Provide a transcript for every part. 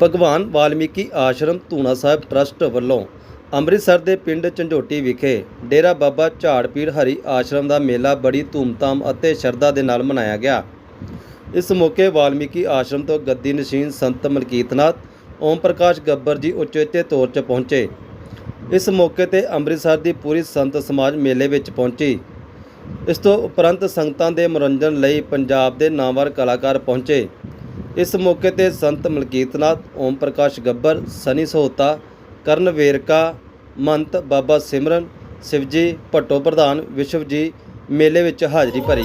ਭਗਵਾਨ ਵਾਲਮੀਕੀ ਆਸ਼ਰਮ ਧੂਣਾ ਸਾਹਿਬ ਟਰਸਟ ਵੱਲੋਂ ਅੰਮ੍ਰਿਤਸਰ ਦੇ ਪਿੰਡ ਝੰਡੋਟੀ ਵਿਖੇ ਡੇਰਾ ਬਾਬਾ ਝਾੜਪੀੜ ਹਰੀ ਆਸ਼ਰਮ ਦਾ ਮੇਲਾ ਬੜੀ ਧੂਮਧਾਮ ਅਤੇ ਸ਼ਰਧਾ ਦੇ ਨਾਲ ਮਨਾਇਆ ਗਿਆ। ਇਸ ਮੌਕੇ ਵਾਲਮੀਕੀ ਆਸ਼ਰਮ ਤੋਂ ਗੱਦੀ ਨਸ਼ੀਨ ਸੰਤ ਮਲਕੀਤਨਾਥ ਓਮ ਪ੍ਰਕਾਸ਼ ਗੱਬਰ ਜੀ ਉਚੇਚੇ ਤੌਰ 'ਤੇ ਪਹੁੰਚੇ। ਇਸ ਮੌਕੇ ਤੇ ਅੰਮ੍ਰਿਤਸਰ ਦੀ ਪੂਰੀ ਸੰਤ ਸਮਾਜ ਮੇਲੇ ਵਿੱਚ ਪਹੁੰਚੀ। ਇਸ ਤੋਂ ਉਪਰੰਤ ਸੰਗਤਾਂ ਦੇ ਮਨੋਰੰਜਨ ਲਈ ਪੰਜਾਬ ਦੇ ਨਾਮਵਰ ਕਲਾਕਾਰ ਪਹੁੰਚੇ। ਇਸ ਮੌਕੇ ਤੇ ਸੰਤ ਮਲਕੀਤਨਾਥ ਓਮ ਪ੍ਰਕਾਸ਼ ਗੱਬਰ ਸਨੀ ਸਹੋਤਾ, ਕਰਨ ਵੇਰਕਾ, ਮੰਤ ਬਾਬਾ ਸਿਮਰਨ, ਸਿਵਜੀ ਭੱਟੋ ਪ੍ਰਧਾਨ ਵਿਸ਼ਵ ਜੀ ਮੇਲੇ ਵਿੱਚ ਹਾਜ਼ਰੀ ਭਰੀ।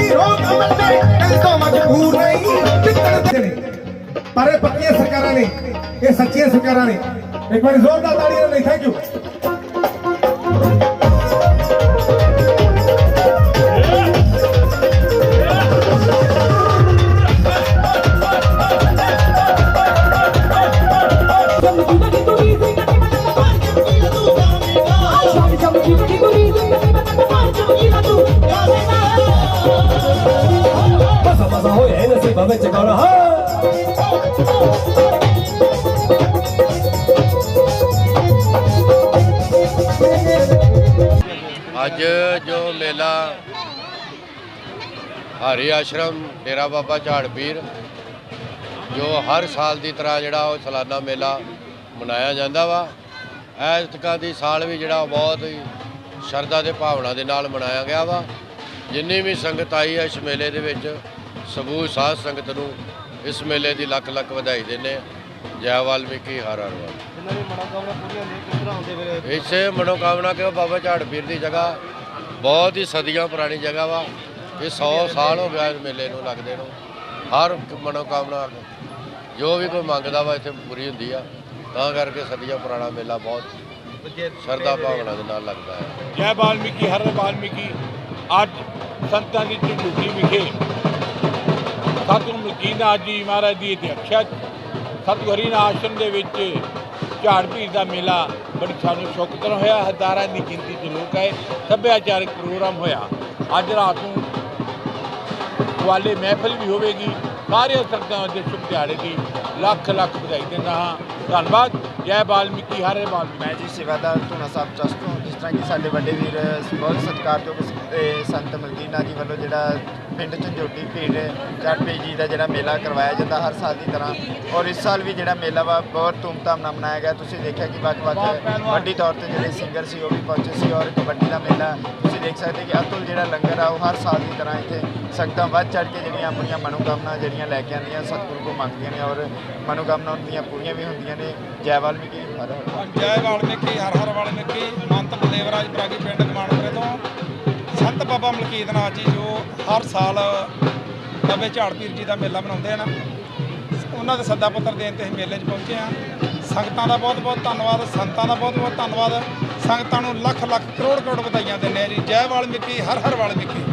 ਵੀ ਮੰਨੇ ਇਸ ਤੋਂ ਮਜਬੂਰ ਨਹੀਂ ਜਿੱਤਣ ਦੇ ਪਰ ਇਹ ਪੱਕੀਆਂ ਸਰਕਾਰਾਂ ਨੇ ਇਹ ਸੱਚੀਆਂ ਸਰਕਾਰਾਂ ਨੇ ਇੱਕ ਵਾਰੀ ਜ਼ੋਰਦਾਰ ਤਾੜੀਆਂ ਨਾਲ ਥੈਂਕ ਯੂ ਮਸਾ ਮਸਾ ਹੋਇਆ ਨਸੀਬਾਂ ਵਿੱਚ ਅੱਜ ਜੋ ਮੇਲਾ ਹਰੀ ਆਸ਼ਰਮ, ਡੇਰਾ ਬਾਬਾ ਝਾੜ ਪੀਰ ਜੋ ਹਰ ਸਾਲ ਦੀ ਤਰ੍ਹਾਂ ਜਿਹੜਾ ਉਹ ਸਾਲਾਨਾ ਮੇਲਾ ਮਨਾਇਆ ਜਾਂਦਾ ਵਾ, ਐਤਕਾਂ ਦੀ ਸਾਲ ਵੀ ਜਿਹੜਾ ਬਹੁਤ ਹੀ ਸ਼ਰਧਾ ਤੇ ਭਾਵਨਾ ਦੇ ਨਾਲ ਮਨਾਇਆ ਗਿਆ ਵਾ। ਜਿੰਨੀ ਵੀ ਸੰਗਤ ਆਈ ਹੈ ਇਸ ਮੇਲੇ ਦੇ ਵਿੱਚ ਸਮੂਹ ਸਾਧ ਸੰਗਤ ਨੂੰ ਇਸ ਮੇਲੇ ਦੀ ਲੱਖ ਲੱਖ ਵਧਾਈ ਦਿੰਦੇ। ਜੈ ਵਾਲਮੀਕੀ ਹਰ ਹਰ ਵਾਲ। ਇਸੇ ਮਨੋਕਾਮਨਾ ਕਿ ਉਹ ਬਾਬਾ ਝਾੜ ਪੀਰ ਦੀ ਜਗ੍ਹਾ। ਬਹੁਤ ਹੀ ਸਦੀਆਂ ਪੁਰਾਣੀ ਜਗ੍ਹਾ ਵਾ। ਇਹ 100 ਸਾਲ ਹੋ ਗਿਆ ਇਸ ਮੇਲੇ ਨੂੰ ਲੱਗਦੇ ਨੂੰ। ਹਰ ਮਨੋਕਾਮਨਾ ਜੋ ਵੀ ਕੋਈ ਮੰਗਦਾ ਵਾ ਇੱਥੇ ਪੂਰੀ ਹੁੰਦੀ ਆ। ਤਾਂ ਕਰਕੇ ਸਦੀਆਂ ਪੁਰਾਣਾ ਮੇਲਾ ਬਹੁਤ ਸ਼ਰਧਾ ਭਾਵਨਾ ਦੇ ਨਾਲ ਲੱਗਦਾ ਹੈ। ਜੈ ਵਾਲਮੀਕੀ ਹਰ ਵਾਲਮੀਕੀ। ਅੱਜ ਸੰਤਾਂ ਦੀ ਝੁੱਗੀ ਵਿਖੇ ਸਤਿਗੁਰੂ ਮਲਕੀਨਾਥ ਜੀ ਮਹਾਰਾਜ ਦੀ ਅਧਿਕਸ਼ਤ ਸਤਿਗੁਰੂ ਹਰੀਨਾਥ ਆਸ਼ਰਮ ਦੇ ਵਿੱਚ ਝਾੜ ਭੀੜ ਦਾ ਮੇਲਾ ਬੜੀ ਸਾਨੂੰ ਸ਼ੌਕਤ ਨਾਲ ਹੋਇਆ। ਹਜ਼ਾਰਾਂ ਦੀ ਗਿਣਤੀ 'ਚ ਲੋਕ ਆਏ। ਸੱਭਿਆਚਾਰਕ ਪ੍ਰੋਗਰਾਮ ਹੋਇਆ। ਅੱਜ ਰਾਤ ਨੂੰ ਵਾਲੇ ਮਹਿਫਲ ਵੀ ਹੋਵੇਗੀ। ਸਾਰੇ ਸੰਗਤਾਂ ਦੇ ਸ਼ੁਭ ਦਿਹਾੜੇ ਦੀ ਲੱਖ ਲੱਖ ਵਧਾਈ ਦਿੰਦਾ ਹਾਂ। ਧੰਨਵਾਦ। ਜੈ ਬਾਲਮੀਕੀ ਹਰੇ ਬਾਲਮੀਕੀ। ਮੈਂ ਜੀ ਸੇਵਾਦਾਰ ਧੂਣਾ ਸਾਹਿਬ ਟਰਸਟ ਤੋਂ। ਜਿਸ ਤਰ੍ਹਾਂ ਕਿ ਸਾਡੇ ਵੱਡੇ ਵੀਰ ਬਹੁਤ ਸਤਿਕਾਰਯੋਗ ਸੰਤ ਮਲਕੀਨਾ ਜੀ ਵੱਲੋਂ ਜਿਹੜਾ ਪਿੰਡ ਝੰਜੋਟੀ ਭੀੜ ਚੜਪੇ ਜੀ ਦਾ ਜਿਹੜਾ ਮੇਲਾ ਕਰਵਾਇਆ ਜਾਂਦਾ ਹਰ ਸਾਲ ਦੀ ਤਰ੍ਹਾਂ। ਔਰ ਇਸ ਸਾਲ ਵੀ ਜਿਹੜਾ ਮੇਲਾ ਵਾ ਬਹੁਤ ਧੂਮਧਾਮ ਨਾਲ ਮਨਾਇਆ ਗਿਆ। ਤੁਸੀਂ ਦੇਖਿਆ ਕਿ ਵੱਖ-ਵੱਖ ਵੱਡੀ ਤੌਰ ਤੇ ਜਿਹੜੇ ਸਿੰਗਰ ਸੀ ਉਹ ਵੀ ਪਹੁੰਚੇ ਸੀ ਔਰ ਕਬੱਡੀ ਦਾ ਮੇਲਾ। ਤੁਸੀਂ ਦੇਖ ਸਕਦੇ ਕਿ ਅਤੁਲ ਜਿਹੜਾ ਲੰਗਰ ਆ ਉਹ ਹਰ ਸਾਲ ਦੀ ਤਰ੍ਹਾਂ ਇੱਥੇ ਸੰਗਤਾਂ ਵੱਧ ਚੜ ਕੇ ਜਿਹੜੀਆਂ ਆਪਣੀਆਂ ਮਨੋਕਾਮਨਾ ਜਿਹੜੀਆਂ ਲੈ ਕੇ ਆਉਂਦੀਆਂ ਸਤਿਗੁਰੂ ਕੋ ਮੰਗਦੀਆਂ ਨੇ ਔਰ ਮਨੋਕਾਮਨਾ ਦੀਆਂ ਪੂਰੀਆਂ ਵੀ ਹੁੰਦੀਆਂ ਨੇ। ਜੈ ਵਾਲਮੀਕੀ ਹਰ ਹਰ ਜੈ ਵਾਲਮੀਕੀ ਹਰ ਹਰ ਵਾਲਮੀਕੀ ਮੰਤ ਬਲੇਵਰਾਜ ਬਰਾਗੀ ਪਿੰਡ ਕਮਾਣਪੁਰੇ ਤੋਂ। ਸੰਤ ਬਾਬਾ ਮਲਕੀਤ ਨਾਥ ਜੀ ਜੋ ਹਰ ਸਾਲ ਬਾਬੇ ਝਾੜਪੀਰ ਜੀ ਦਾ ਮੇਲਾ ਮਨਾਉਂਦੇ ਹਨ। ਉਹਨਾਂ ਦੇ ਸੱਦਾ ਪੱਤਰ ਦੇਣ ਤੇ ਅਸੀਂ ਮੇਲੇ 'ਚ ਪਹੁੰਚੇ ਹਾਂ। ਸੰਗਤਾਂ ਦਾ ਬਹੁਤ ਬਹੁਤ ਧੰਨਵਾਦ, ਸੰਤਾਂ ਦਾ ਬਹੁਤ ਬਹੁਤ ਧੰਨਵਾਦ। ਸੰਗਤਾਂ ਨੂੰ ਲੱਖ ਲੱਖ ਕਰੋੜ ਕਰੋੜ ਵਧਾਈਆਂ ਦਿੰਦੇ ਹਾਂ ਜੀ। ਜੈ ਵਾਲਮੀਕੀ ਹਰ ਹਰ ਵਾਲਮੀਕੀ